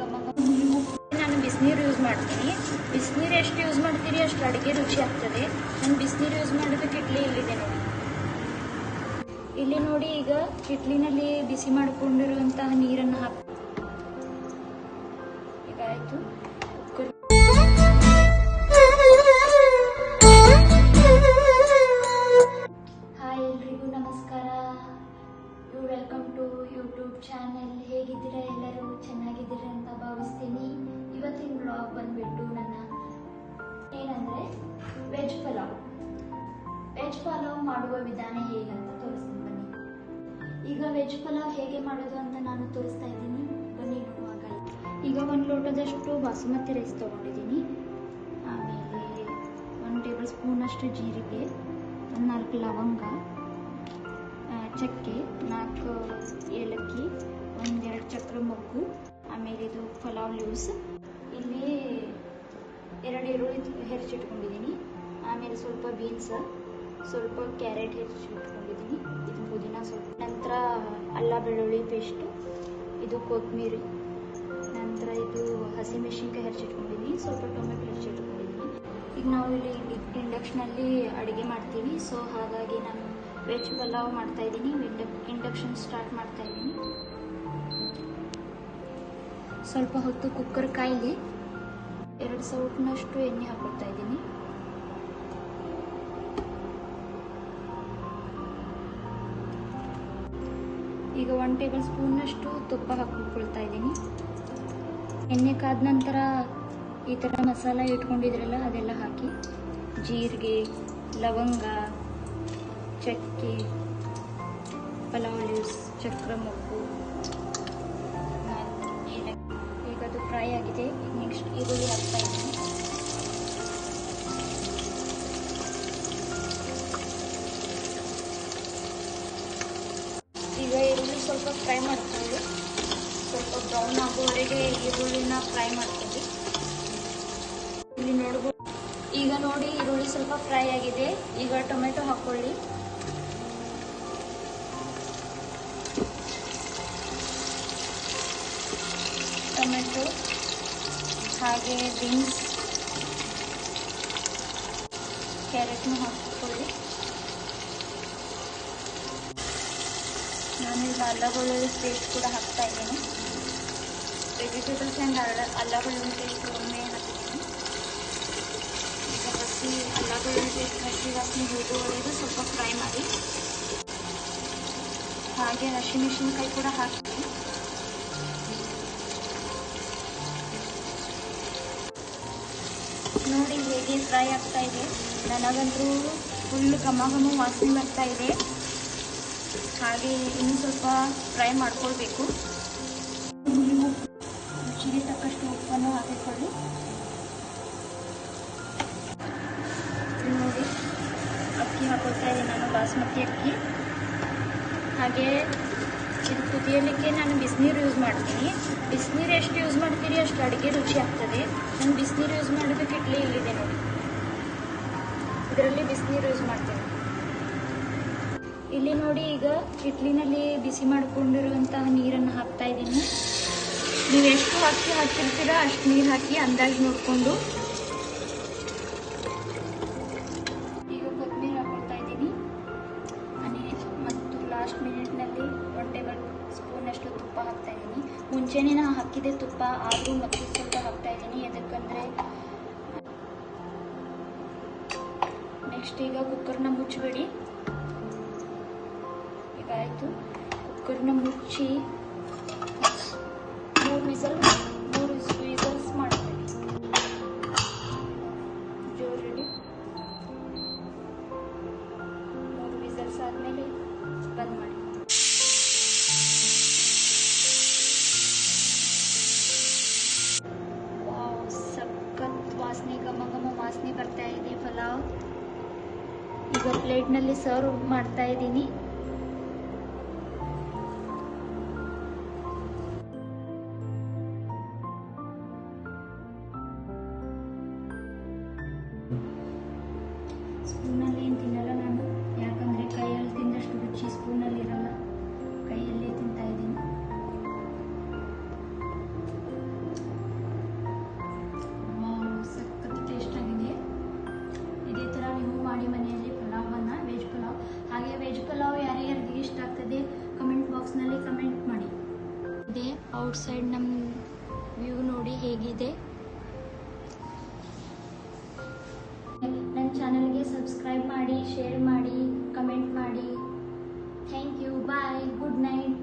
ಘಮ. ನಾನು ಬಿಸಿನೀರು ಯೂಸ್ ಮಾಡ್ತೀನಿ. ಬಿಸಿನೀರು ಎಷ್ಟು ಯೂಸ್ ಮಾಡ್ತೀರಿ ಅಷ್ಟು ಅಡುಗೆ ರುಚಿ ಆಗ್ತದೆ. ನಾನು ಬಿಸಿನೀರು ಯೂಸ್ ಮಾಡೋದು ಕಿಟ್ಲಿ ಇಲ್ಲಿದೆ ಇಲ್ಲಿ ನೋಡಿ ಈಗ ಕಿಟ್ಲಿನಲ್ಲಿ ಬಿಸಿ ಮಾಡಿಕೊಂಡಿರುವಂತಹ ನೀರನ್ನು ಈಗ ವೆಜ್ ಪಲಾವ್ ಮಾಡುವ ವಿಧಾನ ಹೇಗಂತ ತೋರಿಸ್ತೀನಿ, ಬನ್ನಿ. ಈಗ ವೆಜ್ ಪಲಾವ್ ಹೇಗೆ ಮಾಡೋದು ಅಂತ ನಾನು ತೋರಿಸ್ತಾ ಇದ್ದೀನಿ. ಬನ್ನಿ ನೋಡುವಾಗ ಈಗ ಒಂದು ಲೋಟದಷ್ಟು ಬಾಸುಮತಿ ರೈಸ್ ತೊಗೊಂಡಿದ್ದೀನಿ. ಆಮೇಲೆ ಒಂದು ಟೇಬಲ್ ಸ್ಪೂನಷ್ಟು ಜೀರಿಗೆ, ಒಂದು ನಾಲ್ಕು ಲವಂಗ ಚಕ್ಕೆ, ನಾಲ್ಕು ಏಲಕ್ಕಿ, ಒಂದೆರಡು ಚಕ್ರ ಮೊಗ್ಗು, ಆಮೇಲೆ ಇದು ಪಲಾವ್ ಲೂಸ್. ಇಲ್ಲಿ ಎರಡು ಈರುಳ್ಳಿ ಹೆಚ್ಚಿಟ್ಕೊಂಡಿದ್ದೀನಿ. ಆಮೇಲೆ ಸ್ವಲ್ಪ ಬೀನ್ಸ್. ಸ್ವಲ್ಪ ಕ್ಯಾರೆಟ್ ಹೆಚ್ಚಿಟ್ಕೊಂಡಿದ್ದೀನಿ ಇದು ಪುದೀನ ಸ್ವಲ್ಪ. ನಂತರ ಅಲ್ಲ ಬೆಳ್ಳುಳ್ಳಿ ಪೇಸ್ಟು, ಇದು ಕೊತ್ತಂಬರಿ ನಂತರ ಇದು ಹಸಿಮೆಣಸಿನ್ಕಾಯಿ ಹೆಚ್ಚಿಟ್ಕೊಂಡಿದ್ದೀನಿ ಸ್ವಲ್ಪ ಟೊಮೆಟೊ ಹೆಚ್ಚಿಟ್ಕೊಂಡಿದ್ದೀನಿ ಈಗ ನಾವು ಇಲ್ಲಿ ಇಂಡಕ್ಷನಲ್ಲಿ ಅಡುಗೆ ಮಾಡ್ತೀವಿ. ಸೊ ಹಾಗಾಗಿ ನಾನು ವೆಜ್ ಪಲಾವ್ ಮಾಡ್ತಾ ಇದ್ದೀನಿ. ಇಂಡಕ್ಷನ್ ಸ್ಟಾರ್ಟ್ ಮಾಡ್ತಾ ಇದ್ದೀನಿ. ಸ್ವಲ್ಪ ಹೊತ್ತು ಕುಕ್ಕರ್ ಕಾಯಿಲಿ. ಎರಡು ಸೌಟ್ನಷ್ಟು ಎಣ್ಣೆ ಹಾಕೊಳ್ತಾ ಇದ್ದೀನಿ. ಈಗ ಒನ್ ಟೇಬಲ್ ಸ್ಪೂನ್ನಷ್ಟು ತುಪ್ಪ ಹಾಕಿಕೊಳ್ತಾ ಇದ್ದೀನಿ. ಎಣ್ಣೆ ಕಾದ ನಂತರ ಈ ಥರ ಮಸಾಲ ಇಟ್ಕೊಂಡಿದ್ರಲ್ಲ, ಅದೆಲ್ಲ ಹಾಕಿ ಜೀರಿಗೆ, ಲವಂಗ, ಚಕ್ಕೆ, ಪಲಾವ್ ಲೀವ್ಸ್ ಚಕ್ರ ಮೊಗ್ಗು ಈಗ ಅದು ಫ್ರೈ ಆಗಿದೆ. ನೆಕ್ಸ್ಟ್ ಈರುಳ್ಳಿ ಹಾಕ್ತಾ ಇದ್ದೀನಿ ಈಗ ಈರುಳ್ಳಿ ಸ್ವಲ್ಪ ಫ್ರೈ ಮಾಡ್ಕೊಳ್ಳಿ ಸ್ವಲ್ಪ ಆಗೋವರೆಗೆ ಈರುಳ್ಳಿನ ಫ್ರೈ ಮಾಡ್ತೀವಿ. ಇಲ್ಲಿ ನೋಡ್ಬೋದು ಈಗ ನೋಡಿ ಈರುಳ್ಳಿ ಸ್ವಲ್ಪ ಫ್ರೈ ಆಗಿದೆ. ಈಗ ಟೊಮೆಟೊ ಹಾಕೊಳ್ಳಿ. ಟೊಮೆಟೊ, ಹಾಗೆ ಬೀನ್ಸ್ ಕ್ಯಾರೆಟ್ನು ಹಾಕಿಕೊಳ್ಳಿ ನಾನು ಈಗ ಬೆಳ್ಳುಳ್ಳಿ ಪೇಸ್ಟ್ ಕೂಡ ಹಾಕ್ತಾ ಇದ್ದೀನಿ. ವೆಜಿಟೇಬಲ್ಸ್ ಆ್ಯಂಡ್ ಅಲ್ಲ ಟೇಸ್ಟ್ ಒಮ್ಮೆ ಹಾಕಿದ್ದೀನಿ ಈಗ ಫಸ್ಟು ಅಲ್ಲಗಳನ್ನು ಟೇಸ್ಟ್ ಹಾಕಿ ಹಾಕಿ ಹೋಗುವವರೆಗೂ ಸ್ವಲ್ಪ ಫ್ರೈ ಮಾಡಿ ಹಾಗೆ ಹಸಿಮೆಣಸಿನ್ಕಾಯಿ ಕೂಡ ಹಾಕ್ತೀನಿ ನೋಡಿ ಹೇಗೆ ಫ್ರೈ ಆಗ್ತಾ ಇದೆ ನನಗಂತೂ ಫುಲ್ ಘಮ ವಾಸನೆ ಬರ್ತಾ ಇದೆ ಹಾಗೆ ಇನ್ನೂ ಸ್ವಲ್ಪ ಫ್ರೈ ಮಾಡ್ಕೊಳ್ಬೇಕು. ಹಾಕಿಕೊಳ್ಳಿ ನೋಡಿ, ಅಕ್ಕಿ ಹಾಕೋತಾ ಇದ್ದೀನಿ ನಾನು, ಬಾಸ್ಮತಿ ಅಕ್ಕಿ. ಹಾಗೆ ಇದು ಕುದಿಯಲಿಕ್ಕೆ ನಾನು ಬಿಸಿನೀರು ಯೂಸ್ ಮಾಡ್ತೀನಿ. ಬಿಸಿನೀರು ಎಷ್ಟು ಯೂಸ್ ಮಾಡ್ತೀರಿ ಅಷ್ಟು ಅಡುಗೆ ರುಚಿ ಆಗ್ತದೆ. ನಾನು ಬಿಸಿನೀರು ಯೂಸ್ ಮಾಡೋದು ಕಿಟ್ಲಿ ಇಲ್ಲಿದೆ ನೋಡಿ. ಇದರಲ್ಲಿ ಬಿಸಿನೀರು ಯೂಸ್ ಮಾಡ್ತೀನಿ. ಇಲ್ಲಿ ನೋಡಿ, ಈಗ ಇಡ್ಲಿನಲ್ಲಿ ಬಿಸಿ ಮಾಡಿಕೊಂಡಿರುವಂತಹ ನೀರನ್ನು ಹಾಕ್ತಾ ಇದ್ದೀನಿ. ನೀವು ಎಷ್ಟು ಅಕ್ಕಿ ಹಾಕಿರ್ತೀರಾ, ಅಷ್ಟು ನೀರು ಹಾಕಿ ಅಂದಾಜು ನೋಡಿಕೊಂಡು. ಈಗ ಕೊತ್ತಂಬರಿ ಹಾಕೊಳ್ತಾ ಇದ್ದೀನಿ. ಮತ್ತು ಲಾಸ್ಟ್ ಮಿನಿಟ್ನಲ್ಲಿ ಒನ್ ಟೇಬಲ್ ಸ್ಪೂನಷ್ಟು ತುಪ್ಪ ಹಾಕ್ತಾ ಇದ್ದೀನಿ. ಮುಂಚೆನೇ ನಾನು ಹಾಕಿದೆ ತುಪ್ಪ, ಆದರೂ ಮತ್ತು ಸ್ವಲ್ಪ ಹಾಕ್ತಾ ಇದ್ದೀನಿ. ಎದಕ್ಕಂದರೆ ನೆಕ್ಸ್ಟ್ ಈಗ ಕುಕ್ಕರ್ನ ಮುಚ್ಚಬೇಡಿ. ಈಗ ಆಯಿತು. ಕುಕ್ಕರ್ನ ಮುಚ್ಚಿ ಬಂದ್ ಮಾಡಿ. ಸಖತ್ ವಾಸನೆ, ಘಮ ಘಮ ವಾಸನೆ ಬರ್ತಾ ಇದೆ ಪಲಾವ್. ಈಗ ಪ್ಲೇಟ್ನಲ್ಲಿ ಸರ್ವ್ ಮಾಡ್ತಾ ಇದ್ದೀನಿ. ಇದೆ ಔಟ್ಸೈಡ್ ನಮ್ಮ ವ್ಯೂ ನೋಡಿ ಹೇಗಿದೆ. ನನ್ನ ಚಾನಲ್ಗೆ ಸಬ್ಸ್ಕ್ರೈಬ್ ಮಾಡಿ, ಶೇರ್ ಮಾಡಿ, ಕಮೆಂಟ್ ಮಾಡಿ. Thank you, bye, good night.